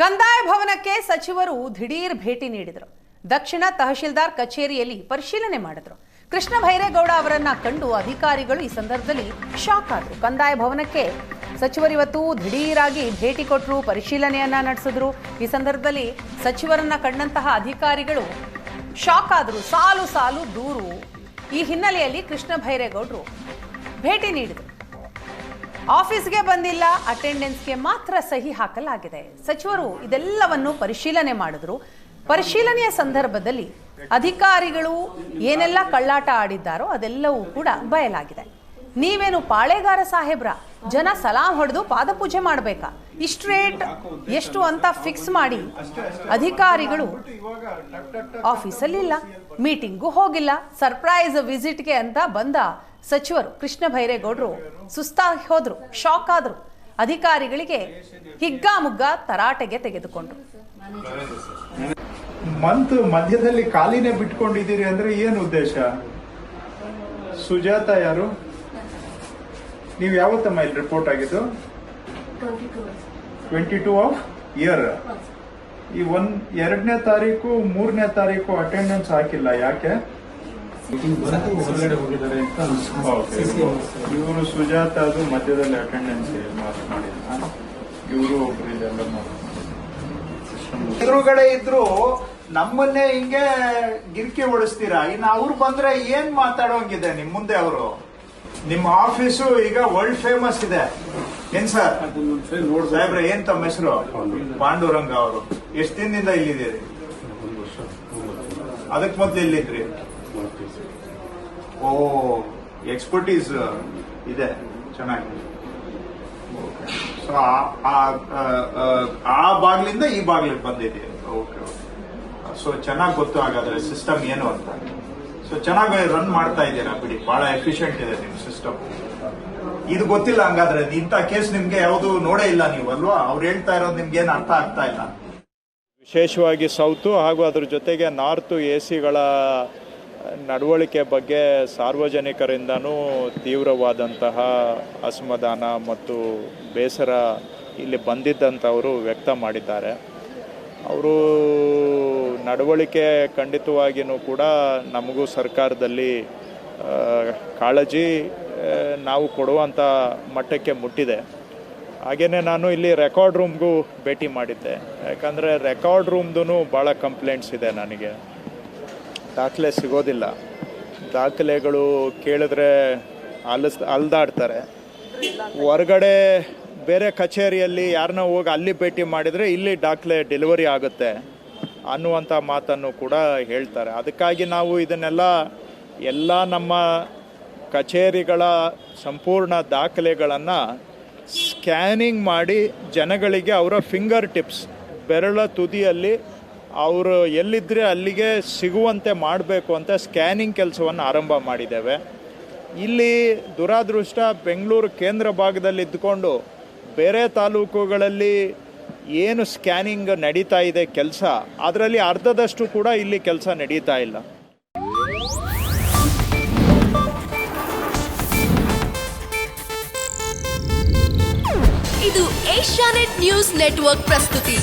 ಕಂದಾಯ ಭವನಕ್ಕೆ ಸಚಿವರು ದಿಢೀರ್ ಭೇಟಿ ನೀಡಿದರು. ದಕ್ಷಿಣ ತಹಶೀಲ್ದಾರ್ ಕಚೇರಿಯಲ್ಲಿ ಪರಿಶೀಲನೆ ಮಾಡಿದ್ರು. ಕೃಷ್ಣ ಭೈರೇಗೌಡ ಅವರನ್ನ ಕಂಡು ಅಧಿಕಾರಿಗಳು ಈ ಸಂದರ್ಭದಲ್ಲಿ ಶಾಕ್ ಆದರು. ಕಂದಾಯ ಭವನಕ್ಕೆ ಸಚಿವರಿವತ್ತು ದಿಢೀರಾಗಿ ಭೇಟಿ ಕೊಟ್ಟರು, ಪರಿಶೀಲನೆಯನ್ನ ನಡೆಸಿದ್ರು. ಈ ಸಂದರ್ಭದಲ್ಲಿ ಸಚಿವರನ್ನ ಕಂಡಂತಹ ಅಧಿಕಾರಿಗಳು ಶಾಕ್ ಆದರು. ಸಾಲು ಸಾಲು ದೂರು. ಈ ಹಿನ್ನೆಲೆಯಲ್ಲಿ ಕೃಷ್ಣ ಭೈರೇಗೌಡರು ಭೇಟಿ ನೀಡಿದರು. ಆಫೀಸ್ಗೆ ಬಂದಿಲ್ಲ ಅಟೆಂಡೆನ್ಸ್ಗೆ ಮಾತ್ರ ಸಹಿ ಹಾಕಲಾಗಿದೆ. ಸಚಿವರು ಇದೆಲ್ಲವನ್ನು ಪರಿಶೀಲನೆ ಮಾಡಿದ್ರು. ಪರಿಶೀಲನೆಯ ಸಂದರ್ಭದಲ್ಲಿ ಅಧಿಕಾರಿಗಳು ಏನೆಲ್ಲ ಕಳ್ಳಾಟ ಆಡಿದ್ದಾರೋ ಅದೆಲ್ಲವೂ ಕೂಡ ಬಯಲಾಗಿದೆ. ನೀವೇನು ಪಾಳೆಗಾರ ಸಾಹೇಬ್ರ? ಜನ ಸಲಾಂ ಹೊಡೆದು ಪಾದಪೂಜೆ ಮಾಡಬೇಕಾ? ಇಷ್ಟು ರೇಟ್ ಎಷ್ಟು ಅಂತ ಫಿಕ್ಸ್ ಮಾಡಿ ಅಧಿಕಾರಿಗಳು ಆಫೀಸಲ್ಲಿ ಇಲ್ಲ ಮೀಟಿಂಗು ಹೋಗಿಲ್ಲ ಸರ್ಪ್ರೈಸ್ ವಿಸಿಟ್ಗೆ ಅಂತ ಬಂದ ಸಚಿವರು ಕೃಷ್ಣ ಭೈರೇಗೌಡರು ಸುಸ್ತಾಗಿ ಹೋದರು ಶಾಕ್ ಆದರು. ಅಧಿಕಾರಿಗಳಿಗೆ ಹಿಗ್ಗಾಮುಗ್ಗ ತರಾಟೆಗೆ ತೆಗೆದುಕೊಂಡ್ರು. ಮಂತ್ ಮಧ್ಯದಲ್ಲಿ ಖಾಲಿನೇ ಬಿಟ್ಕೊಂಡಿದ್ದೀರಿ ಅಂದ್ರೆ ಏನು ಉದ್ದೇಶ? ಸುಜಾತ ಯಾರು? ನೀವು ಯಾವತ್ತಮ್ಮ ಇಲ್ಲಿ ರಿಪೋರ್ಟ್ ಆಗಿದ್ದು? ಟ್ವೆಂಟಿ ಟೂ ಆಫ್ ಇಯರ್ ಈ ಒಂದ್ ಎರಡನೇ ತಾರೀಕು, ಮೂರನೇ ತಾರೀಕು ಅಟೆಂಡೆನ್ಸ್ ಹಾಕಿಲ್ಲ, ಯಾಕೆ? ಇವರು ಸುಜಾತ ಅದು ಮಧ್ಯದಲ್ಲಿ ಅಟೆಂಡೆನ್ಸ್ ಮಾರ್ಕ್ ಇವರು ಒಬ್ರು ಇದೆಲ್ಲ ಎದುರುಗಡೆ ಇದ್ರು, ನಮ್ಮನ್ನೇ ಹಿಂಗೆ ಗಿರ್ಕಿ ಓಡಿಸ್ತೀರಾ? ಇನ್ನು ಅವ್ರು ಬಂದ್ರೆ ಏನ್ ಮಾತಾಡೋಂಗಿದೆ ನಿಮ್ ಮುಂದೆ ಅವರು? ನಿಮ್ಮ ಆಫೀಸು ಈಗ ವರ್ಲ್ಡ್ ಫೇಮಸ್ ಇದೆ. ಏನ್ ಸರ್ ನೋಡ್ ಸಾಹೇಬ್ರೆ, ಏನ್ ತಮ್ಮ ಹೆಸರು? ಪಾಂಡುರಂಗ ಅವರು. ಎಷ್ಟು ದಿನದಿಂದ ಇಲ್ಲಿದ್ದೀರಿ? ಅದಕ್ ಮೊದ್ಲು ಎಲ್ಲಿದ್ರಿ? ಓ ಎಕ್ಸ್ಪರ್ಟೀಸ್ ಇದೆ. ಚೆನ್ನಾಗಿ. ಸೊ ಆ ಬಾಗ್ಲಿಂದ ಈ ಬಾಗ್ಲಿಗೆ ಬಂದಿದೆ. ಓಕೆ ಓಕೆ ಸೊ ಚೆನ್ನಾಗಿ ಗೊತ್ತು ಹಾಗಾದ್ರೆ ಸಿಸ್ಟಮ್ ಏನು ಅಂತ. ಸೊ ಚೆನ್ನಾಗಿ ರನ್ ಮಾಡ್ತಾ ಇದ್ದೀರಾ ಬಿಡಿ. ಬಹಳ ಎಫಿಷಿಯಂಟ್ ಇದೆ ನಿಮ್ ಸಿಸ್ಟಮ್ ಇದು ಗೊತ್ತಿಲ್ಲ ಹಂಗಾದ್ರೆ ಇಂಥ ಕೇಸ್ ನಿಮ್ಗೆ ಯಾವುದು ನೋಡೇ ಇಲ್ಲ ನೀವು, ಅಲ್ವಾ? ಅವ್ರು ಹೇಳ್ತಾ ಇರೋದು ನಿಮ್ಗೆ ಏನು ಅರ್ಥ ಆಗ್ತಾ ಇಲ್ಲ. ವಿಶೇಷವಾಗಿ ಸೌತು ಹಾಗೂ ಅದ್ರ ಜೊತೆಗೆ ನಾರ್ತು ಎ ಸಿಗಳ ನಡವಳಿಕೆ ಬಗ್ಗೆ ಸಾರ್ವಜನಿಕರಿಂದನೂ ತೀವ್ರವಾದಂತಹ ಅಸಮಾಧಾನ ಮತ್ತು ಬೇಸರ ಇಲ್ಲಿ ಬಂದಿದ್ದಂಥವರು ವ್ಯಕ್ತ ಮಾಡಿದ್ದಾರೆ. ಅವರು ನಡವಳಿಕೆ ಖಂಡಿತವಾಗಿಯೂ ಕೂಡ ನಮಗೂ ಸರ್ಕಾರದಲ್ಲಿ ಕಾಳಜಿ ನಾವು ಕೊಡುವಂಥ ಮಟ್ಟಕ್ಕೆ ಮುಟ್ಟಿದೆ. ಹಾಗೆಯೇ ನಾನು ಇಲ್ಲಿ ರೆಕಾರ್ಡ್ ರೂಮ್ಗೂ ಭೇಟಿ ಮಾಡಿದ್ದೆ. ಯಾಕಂದರೆ ರೆಕಾರ್ಡ್ ರೂಮ್ದು ಭಾಳ ಕಂಪ್ಲೇಂಟ್ಸ್ ಇದೆ ನನಗೆ. ದಾಖಲೆ ಸಿಗೋದಿಲ್ಲ. ದಾಖಲೆಗಳು ಕೇಳಿದ್ರೆ ಅಲಸ್, ಅಲ್ದಾಡ್ತಾರೆ. ಹೊರಗಡೆ ಬೇರೆ ಕಚೇರಿಯಲ್ಲಿ ಯಾರನ್ನ ಹೋಗಿ ಅಲ್ಲಿ ಭೇಟಿ ಮಾಡಿದರೆ ಇಲ್ಲಿ ದಾಖಲೆ ಡೆಲಿವರಿ ಆಗುತ್ತೆ ಅನ್ನುವಂಥ ಮಾತನ್ನು ಕೂಡ ಹೇಳ್ತಾರೆ. ಅದಕ್ಕಾಗಿ ನಾವು ಇದನ್ನೆಲ್ಲ ಎಲ್ಲ ನಮ್ಮ ಕಚೇರಿಗಳ ಸಂಪೂರ್ಣ ದಾಖಲೆಗಳನ್ನು ಸ್ಕ್ಯಾನಿಂಗ್ ಮಾಡಿ ಜನಗಳಿಗೆ ಅವರ ಫಿಂಗರ್ ಟಿಪ್ಸ್ ಬೆರಳ ತುದಿಯಲ್ಲಿ ಅವರು ಎಲ್ಲಿದ್ದರೆ ಅಲ್ಲಿಗೆ ಸಿಗುವಂತೆ ಮಾಡಬೇಕು ಅಂತ ಸ್ಕ್ಯಾನಿಂಗ್ ಕೆಲಸವನ್ನು ಆರಂಭ ಮಾಡಿದ್ದೇವೆ. ಇಲ್ಲಿ ದುರಾದೃಷ್ಟ ಬೆಂಗಳೂರು ಕೇಂದ್ರ ಭಾಗದಲ್ಲಿ ಇದ್ದುಕೊಂಡು ಬೇರೆ ತಾಲೂಕುಗಳಲ್ಲಿ ಏನು ಸ್ಕ್ಯಾನಿಂಗ್ ನಡೀತಾ ಇದೆ ಕೆಲಸ, ಅದರಲ್ಲಿ ಅರ್ಧದಷ್ಟು ಕೂಡ ಇಲ್ಲಿ ಕೆಲಸ ನಡೀತಾ ಇಲ್ಲ. ಇದು ಏಷ್ಯಾನೆಟ್ ನ್ಯೂಸ್ ನೆಟ್ವರ್ಕ್ ಪ್ರಸ್ತುತಿ.